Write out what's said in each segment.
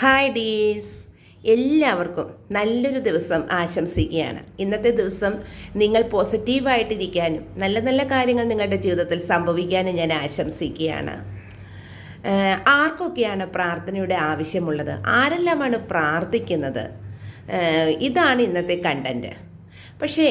Hi ഡീസ് എല്ലാവർക്കും നല്ലൊരു ദിവസം ആശംസിക്കുകയാണ്. ഇന്നത്തെ ദിവസം നിങ്ങൾ പോസിറ്റീവായിട്ടിരിക്കാനും നല്ല നല്ല കാര്യങ്ങൾ നിങ്ങളുടെ ജീവിതത്തിൽ സംഭവിക്കാനും ഞാൻ ആശംസിക്കുകയാണ്. ആർക്കൊക്കെയാണ് പ്രാർത്ഥനയുടെ ആവശ്യമുള്ളത്? ആരെല്ലാമാണ് പ്രാർത്ഥിക്കുന്നത്? ഇതാണ് ഇന്നത്തെ കണ്ടന്റ് പക്ഷേ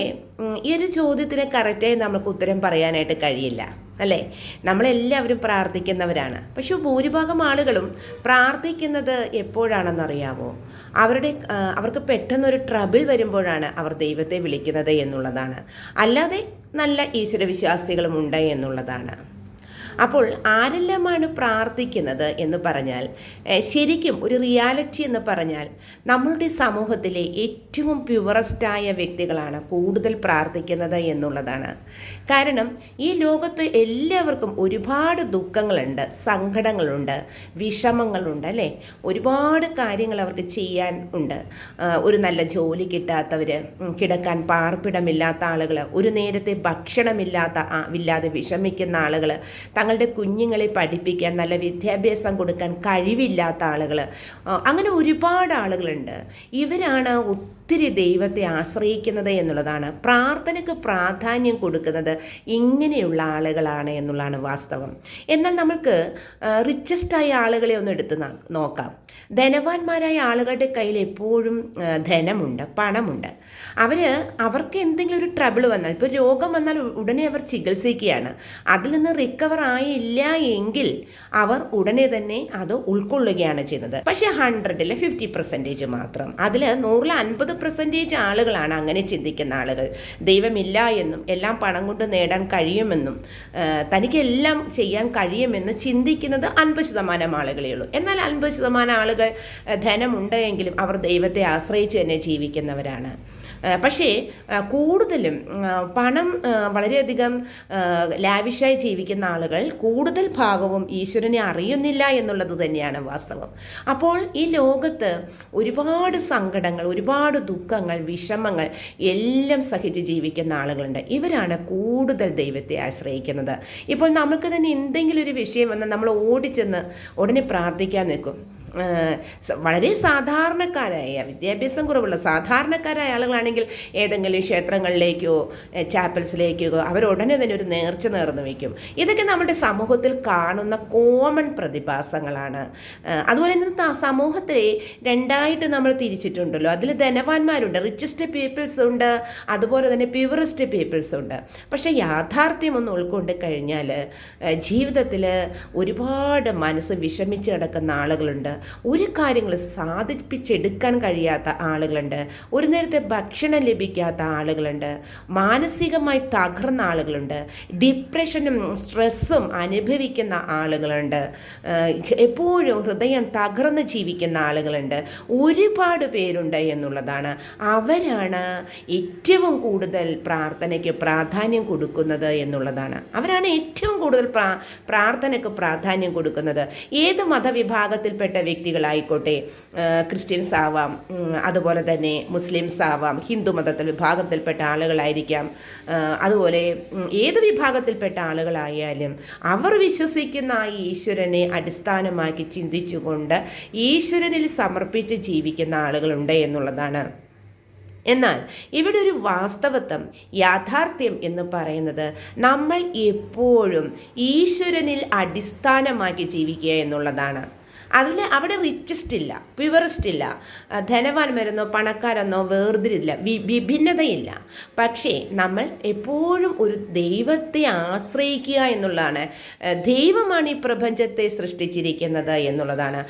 ഈ ഒരു ചോദ്യത്തിന് കറക്റ്റായി നമുക്ക് ഉത്തരം പറയാനായിട്ട് കഴിയില്ല. അല്ലേ? നമ്മളെല്ലാവരും പ്രാർത്ഥിക്കുന്നവരാണ്. പക്ഷേ ഭൂരിഭാഗം ആളുകളും പ്രാർത്ഥിക്കുന്നത് എപ്പോഴാണെന്നറിയാമോ? അവരുടെ അവർക്ക് പെട്ടെന്നൊരു ട്രബിൾ വരുമ്പോഴാണ് അവർ ദൈവത്തെ വിളിക്കുന്നത് എന്നുള്ളതാണ്. അല്ലാതെ നല്ല ഈശ്വരവിശ്വാസികളും ഉണ്ട് എന്നുള്ളതാണ്. അപ്പോൾ ആരെല്ലാമാണ് പ്രാർത്ഥിക്കുന്നത് എന്ന് പറഞ്ഞാൽ ശരിക്കും ഒരു റിയാലിറ്റി എന്ന് പറഞ്ഞാൽ നമ്മളുടെ സമൂഹത്തിലെ ഏറ്റവും പ്യുവറസ്റ്റായ വ്യക്തികളാണ് കൂടുതൽ പ്രാർത്ഥിക്കുന്നത് എന്നുള്ളതാണ്. കാരണം ഈ ലോകത്ത് എല്ലാവർക്കും ഒരുപാട് ദുഃഖങ്ങളുണ്ട് സങ്കടങ്ങളുണ്ട് വിഷമങ്ങളുണ്ട് അല്ലേ? ഒരുപാട് കാര്യങ്ങൾ അവർക്ക് ചെയ്യാൻ ഉണ്ട്. ഒരു നല്ല ജോലി കിട്ടാത്തവർ കിടക്കാൻ പാർപ്പിടമില്ലാത്ത ആളുകൾ ഒരു നേരത്തെ ഭക്ഷണമില്ലാത്ത ഇല്ലാതെ വിഷമിക്കുന്ന ആളുകൾ തങ്ങളുടെ കുഞ്ഞുങ്ങളെ പഠിപ്പിക്കാൻ നല്ല വിദ്യാഭ്യാസം കൊടുക്കാൻ കഴിവില്ലാത്ത ആളുകൾ അങ്ങനെ ഒരുപാട് ആളുകളുണ്ട്. ഇവരാണ് ഒത്തിരി ദൈവത്തെ ആശ്രയിക്കുന്നത് എന്നുള്ളതാണ്. പ്രാർത്ഥനയ്ക്ക് പ്രാധാന്യം കൊടുക്കുന്നത് ഇങ്ങനെയുള്ള ആളുകളാണ് എന്നുള്ളതാണ് വാസ്തവം. എന്നാൽ നമുക്ക് റിച്ചസ്റ്റായ ആളുകളെ ഒന്ന് എടുത്ത് നോക്കാം. ധനവാന്മാരായ ആളുകളുടെ കയ്യിൽ എപ്പോഴും ധനമുണ്ട് പണമുണ്ട്. അവർ അവർക്ക് എന്തെങ്കിലും ഒരു ട്രബിൾ വന്നാൽ ഇപ്പോൾ രോഗം വന്നാൽ ഉടനെ അവർ ചികിത്സിക്കുകയാണ്. അതിൽ നിന്ന് റിക്കവർ ആയില്ല എങ്കിൽ അവർ ഉടനെ തന്നെ അത് ഉൾക്കൊള്ളുകയാണ് ചെയ്യുന്നത്. പക്ഷേ ഹൺഡ്രഡിൽ ഫിഫ്റ്റി പെർസെന്റേജ് മാത്രം. അതിൽ നൂറിൽ അൻപത് പെർസെന്റേജ് ആളുകളാണ് അങ്ങനെ ചിന്തിക്കുന്ന ആളുകൾ. ദൈവമില്ല എന്നും എല്ലാം പണം കൊണ്ട് നേടാൻ കഴിയുമെന്നും തനിക്ക് എല്ലാം ചെയ്യാൻ കഴിയുമെന്ന് ചിന്തിക്കുന്നത് അൻപത് ശതമാനം ആളുകളേ ഉള്ളൂ. എന്നാൽ അൻപത് ശതമാനം ആളുകൾ ധനമുണ്ട് എങ്കിലും അവർ ദൈവത്തെ ആശ്രയിച്ച് തന്നെ ജീവിക്കുന്നവരാണ്. പക്ഷേ കൂടുതലും പണം വളരെയധികം ലാവിഷായി ജീവിക്കുന്ന ആളുകൾ കൂടുതൽ ഭാഗവും ഈശ്വരനെ അറിയുന്നില്ല എന്നുള്ളത് തന്നെയാണ് വാസ്തവം. അപ്പോൾ ഈ ലോകത്ത് ഒരുപാട് സങ്കടങ്ങൾ ഒരുപാട് ദുഃഖങ്ങൾ വിഷമങ്ങൾ എല്ലാം സഹിച്ച് ജീവിക്കുന്ന ആളുകളുണ്ട്. ഇവരാണ് കൂടുതൽ ദൈവത്തെ ആശ്രയിക്കുന്നത്. ഇപ്പോൾ നമുക്ക് തന്നെ എന്തെങ്കിലും ഒരു വിഷയം വന്നാൽ നമ്മൾ ഓടിച്ചെന്ന് ഉടനെ പ്രാർത്ഥിക്കാൻ നിൽക്കും. വളരെ സാധാരണക്കാരായ വിദ്യാഭ്യാസം കുറവുള്ള സാധാരണക്കാരായ ആളുകളാണെങ്കിൽ ഏതെങ്കിലും ക്ഷേത്രങ്ങളിലേക്കോ ചാപ്പൽസിലേക്കോ അവർ ഉടനെ തന്നെ ഒരു നേർച്ച നേർന്നു വയ്ക്കും. ഇതൊക്കെ നമ്മുടെ സമൂഹത്തിൽ കാണുന്ന കോമൺ പ്രതിഭാസങ്ങളാണ്. അതുപോലെ തന്നെ സമൂഹത്തെ രണ്ടായിട്ട് നമ്മൾ തിരിച്ചിട്ടുണ്ടല്ലോ. അതിൽ ധനവാന്മാരുണ്ട് റിച്ചസ്റ്റ് പീപ്പിൾസ് ഉണ്ട് അതുപോലെ തന്നെ പ്യുവറസ്റ്റ് പീപ്പിൾസ് ഉണ്ട്. പക്ഷേ യാഥാർത്ഥ്യം ഒന്ന് ഉൾക്കൊണ്ട് കഴിഞ്ഞാൽ ജീവിതത്തിൽ ഒരുപാട് മനസ്സ് വിഷമിച്ച് കിടക്കുന്ന ആളുകളുണ്ട്. ഒരു കാര്യങ്ങൾ സാധിപ്പിച്ചെടുക്കാൻ കഴിയാത്ത ആളുകളുണ്ട്. ഒരു നേരത്തെ ഭക്ഷണം ലഭിക്കാത്ത ആളുകളുണ്ട്. മാനസികമായി തകർന്ന ആളുകളുണ്ട്. ഡിപ്രഷനും സ്ട്രെസ്സും അനുഭവിക്കുന്ന ആളുകളുണ്ട്. എപ്പോഴും ഹൃദയം തകർന്ന് ജീവിക്കുന്ന ആളുകളുണ്ട്. ഒരുപാട് പേരുണ്ട് എന്നുള്ളതാണ്. അവരാണ് ഏറ്റവും കൂടുതൽ പ്രാർത്ഥനയ്ക്ക് പ്രാധാന്യം കൊടുക്കുന്നത് എന്നുള്ളതാണ്. അവരാണ് ഏറ്റവും കൂടുതൽ പ്രാ പ്രാർത്ഥനയ്ക്ക് പ്രാധാന്യം കൊടുക്കുന്നത്. ഏത് മതവിഭാഗത്തിൽപ്പെട്ട വ്യക്തികളായിക്കോട്ടെ ക്രിസ്ത്യൻസ് ആവാം അതുപോലെ തന്നെ മുസ്ലിംസ് ആവാം ഹിന്ദു മതത്തിൽ വിഭാഗത്തിൽപ്പെട്ട ആളുകളായിരിക്കാം. അതുപോലെ ഏത് വിഭാഗത്തിൽപ്പെട്ട ആളുകളായാലും അവർ വിശ്വസിക്കുന്ന ആ ഈശ്വരനെ അടിസ്ഥാനമാക്കി ചിന്തിച്ചുകൊണ്ട് ഈശ്വരനിൽ സമർപ്പിച്ച് ജീവിക്കുന്ന ആളുകളുണ്ട് എന്നുള്ളതാണ്. എന്നാൽ ഇവിടെ ഒരു വാസ്തവത്വം യാഥാർത്ഥ്യം എന്ന് പറയുന്നത് നമ്മൾ എപ്പോഴും ഈശ്വരനിൽ അടിസ്ഥാനമാക്കി ജീവിക്കുക എന്നുള്ളതാണ്. അതിൽ അവിടെ റിച്ചസ്റ്റ് ഇല്ല പ്യുവറസ്റ്റ് ഇല്ല. ധനവാന്മാരെന്നോ പണക്കാരെന്നോ വേർതിരില്ല വിഭിന്നതയില്ല പക്ഷേ നമ്മൾ എപ്പോഴും ഒരു ദൈവത്തെ ആശ്രയിക്കുക എന്നുള്ളതാണ്. ദൈവമാണ് ഈ പ്രപഞ്ചത്തെ സൃഷ്ടിച്ചിരിക്കുന്നത് എന്നുള്ളതാണ്.